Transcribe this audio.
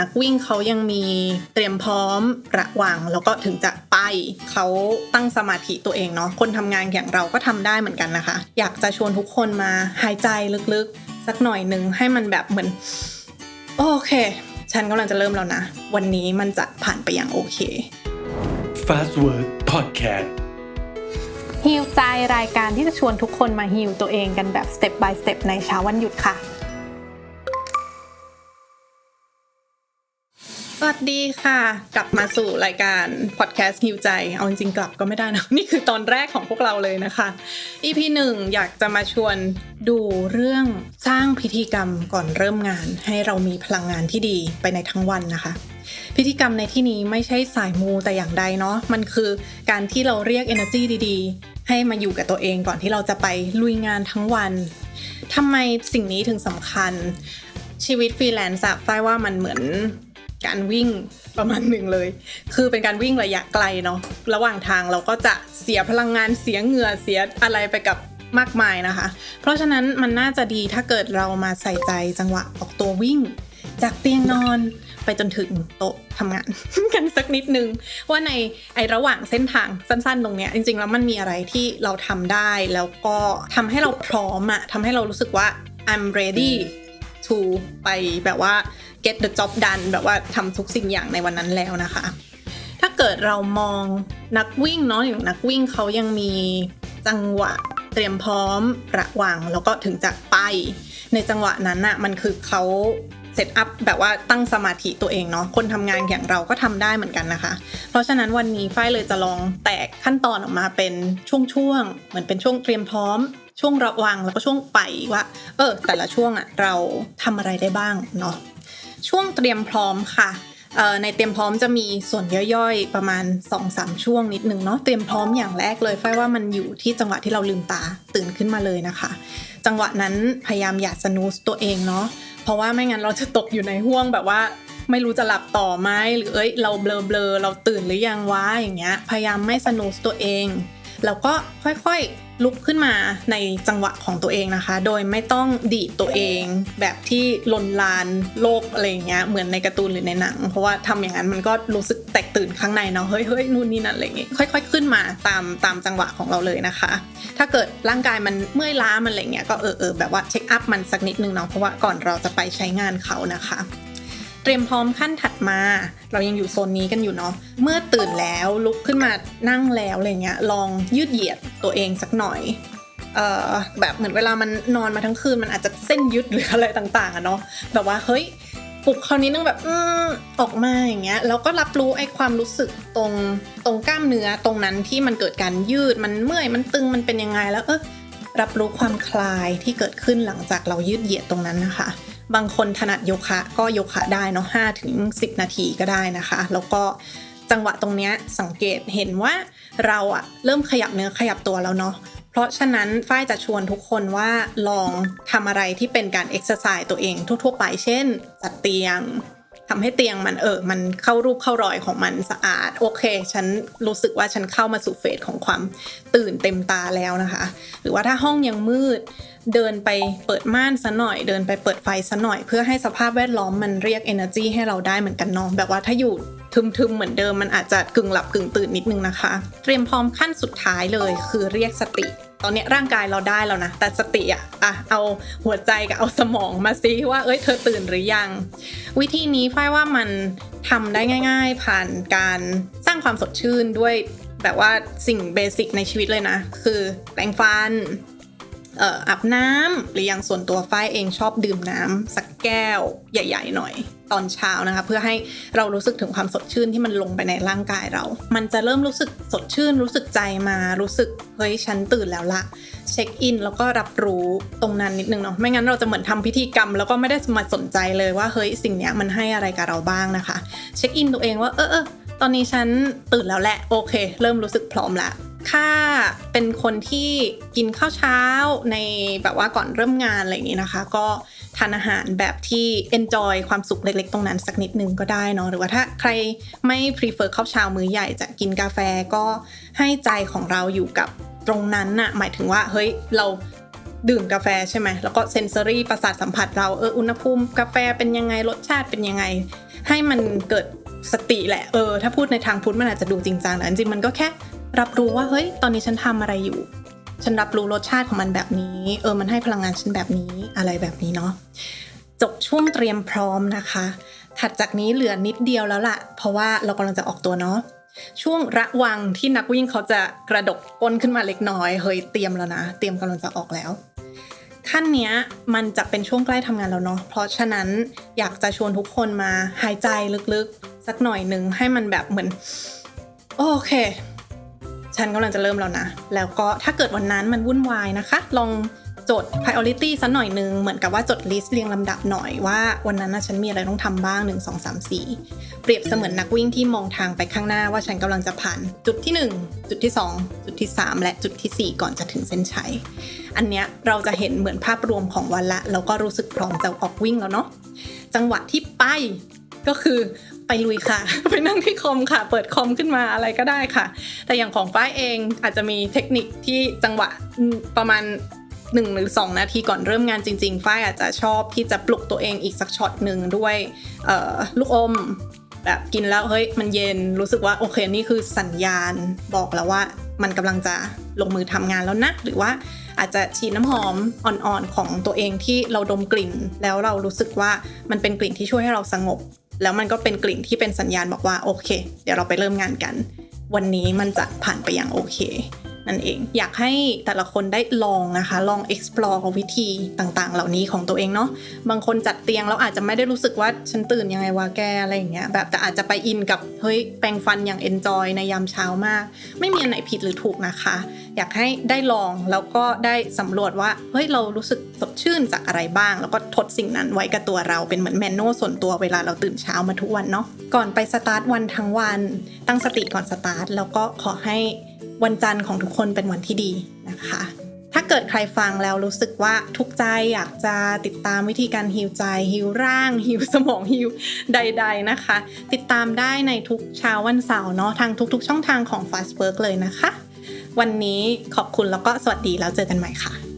นักวิ่งเขายังมีเตรียมพร้อมระวังแล้วก็ถึงจะไปเขาตั้งสมาธิตัวเองเนาะคนทำงานอย่างเราก็ทำได้เหมือนกันนะคะ อยากจะชวนทุกคนมาหายใจลึกๆ สักหน่อยหนึ่งให้มันแบบเหมือน โอเค ฉันกำลังจะเริ่มแล้วนะ วันนี้มันจะผ่านไปอย่างโอเค Fast Word Podcast ฮิวใจรายการที่จะชวนทุกคนมาฮิวตัวเองกันแบบสเต็ป by สเต็ปในเช้าวันหยุดค่ะ สวัสดีค่ะ กลับมาสู่รายการพอดแคสต์ฮิวใจ เอาจริงๆกลับก็ไม่ได้นะ นี่คือตอนแรกของพวกเราเลยนะคะ EP หนึ่งอยากจะมาชวนดูเรื่องสร้างพิธีกรรมก่อนเริ่มงาน ให้เรามีพลังงานที่ดีไปในทั้งวันนะคะ พิธีกรรมในที่นี้ไม่ใช่สายมูแต่อย่างใดเนาะมันคือการที่เราเรียก energy ดีๆ ให้มาอยู่กับตัวเองก่อนที่เราจะไปลุยงานทั้งวันทำไมสิ่งนี้ถึงสำคัญชีวิตฟรีแลนซ์อะฝ้ายว่ามันเหมือน การวิ่งประมาณหนึ่งเลย คือเป็นการวิ่งระยะไกลเนาะ ระหว่างทางเราก็จะเสียพลังงานเสียเหงื่อเสียอะไรไปกับมากมายนะคะ เพราะฉะนั้นมันน่าจะดีถ้าเกิดเรามาใส่ใจจังหวะออกตัววิ่ง จากเตียงนอนไปจนถึงโต๊ะทำงาน กันสักนิดนึง ว่าในไอระหว่างเส้นทางสั้นๆ ตรงเนี้ยจริงๆแล้วมันมีอะไรที่เราทำได้แล้วก็ทำให้เราพร้อมอะทำให้เรารู้สึกว่า I'm ready to ไปแบบว่า get the job done แบบว่าทำทุกสิ่งอย่างในวันนั้นแล้วนะคะ ถ้าเกิดเรามองนักวิ่งเนาะอย่างนักวิ่งเขายังมีจังหวะเตรียมพร้อมระวังแล้วก็ถึงจะไป ในจังหวะนั้นน่ะมันคือเขาเซตอัพแบบว่าตั้งสมาธิตัวเองเนาะคนทำงานอย่างเราก็ทำได้เหมือนกันนะคะ เพราะฉะนั้นวันนี้ฝ้ายเลยจะลองแตกขั้นตอนออกมาเป็นช่วงๆเหมือนเป็นช่วงเตรียมพร้อม ช่วงระวังแล้วก็ช่วงไปว่า เออ แต่ละช่วงอะเราทำอะไรได้บ้างเนาะ ช่วงเตรียมพร้อมค่ะในเตรียมพร้อมจะมีส่วนย่อยๆ ประมาณ 2-3 ช่วงนิดนึงเนาะเตรียมพร้อมอย่างแรกเลยฝ้ายว่ามันอยู่ที่จังหวะที่เราลืมตาตื่นขึ้นมาเลยนะคะ จังหวะนั้นพยายามอย่าสนูสตัวเองเนาะเพราะว่าไม่งั้นเราจะตกอยู่ในห่วงแบบว่า ไม่รู้จะหลับต่อไหมหรือเอ้ยเราเบลอเบลอๆเราตื่นหรือยังวะอย่างเงี้ยพยายามไม่สนูสตัวเอง แล้วก็ค่อยๆลุกขึ้นมาในจังหวะของตัวเองนะคะ โดยไม่ต้องดีดตัวเอง แบบที่ลนลานโลกอะไรอย่างเงี้ยเหมือนในการ์ตูนหรือในหนัง เพราะว่าทำอย่างนั้นมันก็รู้สึกแตกตื่นข้างในเนาะเฮ้ยเฮ้ยนู่นนี่นั่นอะไรเงี้ยค่อย ๆ ขึ้นมาตามตามจังหวะของเราเลยนะคะ ถ้าเกิดร่างกายมันเมื่อยล้ามันอะไรเงี้ยก็เออเออแบบว่าเช็คอัพมันสักนิดนึงเนาะเพราะว่าก่อนเราจะไปใช้งานเขานะคะ เตรียมพร้อมขั้นถัดมา เรายังอยู่โซนนี้กันอยู่เนาะเมื่อตื่นแล้วลุกขึ้นมานั่งแล้วอะไรเงี้ยลองยืดเหยียดตัวเองสักหน่อยเอ่อแบบเหมือนเวลามันนอนมาทั้งคืนมันอาจจะเส้นยึดหรืออะไรต่างๆอะเนาะแบบว่าเฮ้ยปลุกคราวนี้นึงแบบอืมออกมาอย่างเงี้ยแล้วก็รับรู้ไอ้ความรู้สึกตรงตรงกล้ามเนื้อตรงนั้นที่มันเกิดการยืดมันเมื่อยมันตึงมันเป็นยังไงแล้วเออรับรู้ความคลายที่เกิดขึ้นหลังจากเรายืดเหยียดตรงนั้นนะคะ บางคนถนัดโยคะ ก็โยคะได้เนาะห้าถึงสินาทีก็ได้นะคะ แล้วก็จังหวะตรงนี้สังเกตเห็นว่าเราอะเริ่มขยับเนื้อขยับตัวแล้วเนาะเพราะฉะนั้นฝ้ายจะชวนทุกคนว่าลองทำอะไรที่เป็นการเอ็กซ์ไซส์ตัวเองทั่วๆไปเช่นจัดเตียง ทำให้เตียงมันเออ มันเข้ารูปเข้ารอยของมันสะอาด โอเค ฉันรู้สึกว่าฉันเข้ามาสู่เฟสของความตื่นเต็มตาแล้วนะคะ หรือว่าถ้าห้องยังมืด เดินไปเปิดม่านซะหน่อย เดินไปเปิดไฟซะหน่อย เพื่อให้สภาพแวดล้อมมันเรียก energy ให้เราได้เหมือนกันเน้องแบบว่าถ้าอยู่ทึมๆเหมือนเดิมมันอาจจะกึ่งหลับกึ่งตื่นนิดนึงนะคะ เตรียมพร้อมขั้นสุดท้ายเลยคือเรียกสติ ตอนนี้ร่างกายเราได้แล้วนะ แต่สติอะอะเอาหัวใจกับเอาสมองมาซิว่าเอ้ยเธอตื่นหรือยัง วิธีนี้ฝ้ายว่ามันทำได้ง่าย ๆ ผ่านการสร้างความสดชื่นด้วยแบบว่าสิ่งเบสิกในชีวิตเลยนะ คือแปรงฟัน อาบน้ำหรืออย่างส่วนตัวฝ้ายเองชอบดื่มน้ำสักแก้วใหญ่ ๆ หน่อย ตอนเช้านะคะ เพื่อให้เรารู้สึกถึงความสดชื่นที่มันลงไปในร่างกายเรา มันจะเริ่มรู้สึกสดชื่น รู้สึกใจมารู้สึกเฮ้ยฉันตื่นแล้วละเช็คอินแล้วก็รับรู้ตรงนั้นนิดนึงเนาะไม่งั้นเราจะเหมือนทำพิธีกรรม แล้วก็ไม่ได้มาสนใจเลยว่าเฮ้ยสิ่งเนี้ยมันให้อะไรกับเราบ้างนะคะ เช็คอินตัวเองว่าเออเออตอนนี้ฉันตื่นแล้วแหละโอเค เริ่มรู้สึกพร้อมละ ถ้าเป็นคนที่กินข้าวเช้าในแบบว่าก่อนเริ่มงานอะไรอย่างนี้นะคะ ก็ทานอาหารแบบที่ enjoy ความสุขเล็กๆ ตรงนั้นสักนิดนึงก็ได้เนาะหรือว่าถ้าใครไม่ prefer ข้าวเช้ามื้อใหญ่จะกินกาแฟก็ให้ใจของเราอยู่กับตรงนั้นน่ะหมายถึงว่าเฮ้ยเราดื่มกาแฟใช่ไหมแล้วก็เซนเซอรี่ประสาทสัมผัสเราเอออุณหภูมิกาแฟเป็นยังไงรสชาติเป็นยังไง ให้มันเกิดสติแหละเออถ้าพูดในทางพุทธมันอาจจะดูจริงจังแต่จริงมันก็แค่ รับรู้ว่าเฮ้ยตอนนี้ฉันทำอะไรอยู่ ฉันรับรู้รสชาติของมันแบบนี้ เออมันให้พลังงานฉันแบบนี้อะไรแบบนี้เนาะจบช่วงเตรียมพร้อมนะคะ ถัดจากนี้เหลือนิดเดียวแล้วล่ะ เพราะว่าเรากำลังจะออกตัวเนาะช่วงระวังที่นักวิ่งเขาจะกระดกก้นขึ้นมาเล็กน้อยเฮ้ยเตรียมแล้วนะ เตรียมกำลังจะออกแล้ว ขั้นเนี้ยมันจะเป็นช่วงใกล้ทำงานแล้วเนาะเพราะฉะนั้นอยากจะชวนทุกคนมาหายใจลึกๆ สักหน่อยหนึ่งให้มันแบบเหมือน โอเค ฉันกำลังจะเริ่มแล้วนะ แล้วก็ถ้าเกิดวันนั้นมันวุ่นวายนะคะ ลองจด priority สักหน่อยหนึ่งเหมือนกับว่าจด list เรียงลำดับหน่อยว่าวันนั้นนะฉันมีอะไรต้องทำบ้าง 1 2 3 4 เปรียบเสมือนนักวิ่งที่มองทางไปข้างหน้าว่าฉันกำลังจะผ่าน จุดที่ 1 จุดที่ 2 จุดที่ 3 และจุดทีสี่4 ก่อนจะถึงเส้นชัย อันเนี้ยเราจะเห็นเหมือนภาพรวมของวันละ แล้วก็รู้สึกพร้อมจะออกวิ่งแล้วเนาะ จังหวะที่ไปก็คือ ไปลุยค่ะ ไปนั่งที่คอมค่ะ เปิดคอมขึ้นมาอะไรก็ได้ค่ะ แต่อย่างของฝ้ายเองอาจจะมีเทคนิคที่จังหวะประมาณ1หรือ2นาทีก่อนเริ่มงานจริงๆฝ้ายอาจจะชอบที่จะปลุกตัวเองอีกสักช็อตหนึ่งด้วยลูกอมแบบกินแล้วเฮ้ยมันเย็นรู้สึกว่าโอเคนี่คือสัญญาณบอกแล้วว่ามันกำลังจะลงมือทำงานแล้วนะหรือว่าอาจจะฉีดน้ำหอมอ่อนๆของตัวเองที่เราดมกลิ่น แล้วเรารู้สึกว่ามันเป็นกลิ่นที่ช่วยให้เราสงบ แล้วมันก็เป็นกลิ่นที่เป็นสัญญาณบอกว่าโอเค เดี๋ยวเราไปเริ่มงานกัน วันนี้มันจะผ่านไปอย่างโอเค นั่นเอง อยากให้แต่ละคนได้ลองนะคะ ลอง explore วิธีต่างๆ เหล่านี้ของตัวเองเนาะบางคนจัดเตียงแล้วอาจจะไม่ได้รู้สึกว่าฉันตื่นยังไงวะแกอะไรอย่างเงี้ยแบบแต่อาจจะไปอินกับเฮ้ยแปรงฟันอย่าง enjoy ในยามเช้ามาก ไม่มีอันไหนผิดหรือถูกนะคะ อยากให้ได้ลองแล้วก็ได้สำรวจว่าเฮ้ยเรารู้สึกสดชื่นจากอะไรบ้าง แล้วก็ทดสิ่งนั้นไว้กับตัวเราเป็นเหมือนแมนนวลส่วนตัวเวลาเราตื่นเช้ามาทุกวันเนาะก่อนไปสตาร์ทวันทั้งวัน ตั้งสติก่อนสตาร์ทแล้วก็ขอให้ วันจันทร์ของทุกคนเป็นวันที่ดีนะคะ ถ้าเกิดใครฟังแล้วรู้สึกว่าทุกใจอยากจะติดตามวิธีการฮิวใจฮิวร่างฮิวสมองฮิวใด ๆนะคะ ติดตามได้ในทุกเช้าวันเสาร์เนาะทางทุก ๆ ช่องทางของ Fast Work เลยนะคะ วันนี้ขอบคุณแล้วก็สวัสดีแล้วเจอกันใหม่ค่ะ